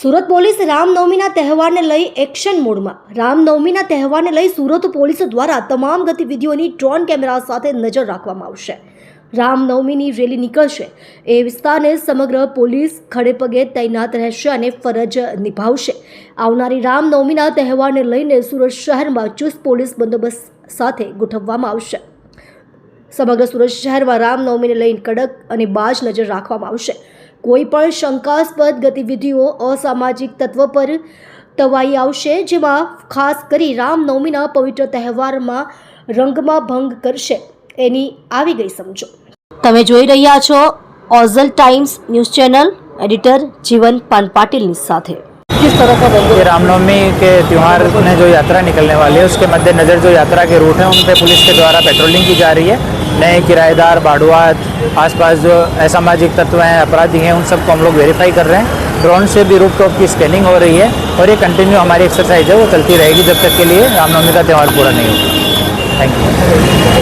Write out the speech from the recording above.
Surat police રામનવમીના તહેવારને લઈ action મોડમાં. રામનવમીના તહેવારને લઈ સુરત પોલીસ દ્વારા તમામ ગતિવિધિઓની ડ્રોન કેમેરા સાથે નજર રાખવામાં આવશે. રામનવમીની રેલી નીકળશે. એ વિસ્તારને સમગ્ર પોલીસ ખડેપગે તૈનાત રહેશે અને ફરજ નિભાવશે. આવનારી રામનવમીના તહેવારને લઈને સુરત શહેરમાં ચુસ્ત પોલીસ બંદોબસ્ત સાથે ગોઠવવામાં આવશે. સમગ્ર સુરત શહેરમાં રામનવમીને લઈને કડક અને બાજ નજર રાખવામાં આવશે. કોઈ પણ શંકાસ્પદ ગતિવિધિઓ અસામાજિક તત્વ પર તવાઈ આવશે જેમાં ખાસ કરી રામનવમીના પવિત્ર તહેવારમાં રંગમાં ભંગ કરશે એની આવી ગઈ સમજો તમે જોઈ રહ્યા છો ઓઝલ Times news channel editor Jeevan પાન પાટીલની સાથે किस तरह का ये रामनवमी के त्यौहार में जो यात्रा निकलने वाली है उसके मद्देनज़र जो यात्रा के रूट हैं उन पे पुलिस के द्वारा पेट्रोलिंग की जा रही है नए किराएदार बाड़ुआत आसपास जो असामाजिक तत्व हैं, अपराधी हैं, उन सबको हम लोग वेरीफाई कर रहे हैं। ड्रोन से भी रूप टॉप की स्कैनिंग हो रही है और ये कंटिन्यू हमारी एक्सरसाइज है, वो चलती रहेगी जब तक के लिए रामनवमी का त्यौहार पूरा नहीं होगा। Thank you